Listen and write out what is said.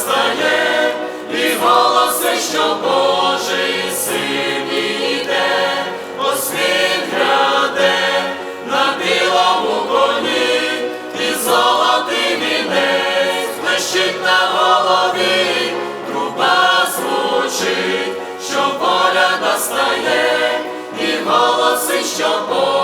стає, і голоси, що Божий син іде, освіт гряде на білому коні, і золотий вінець блищить на голові, труба звучить, що воля настає, і голоси, що Божий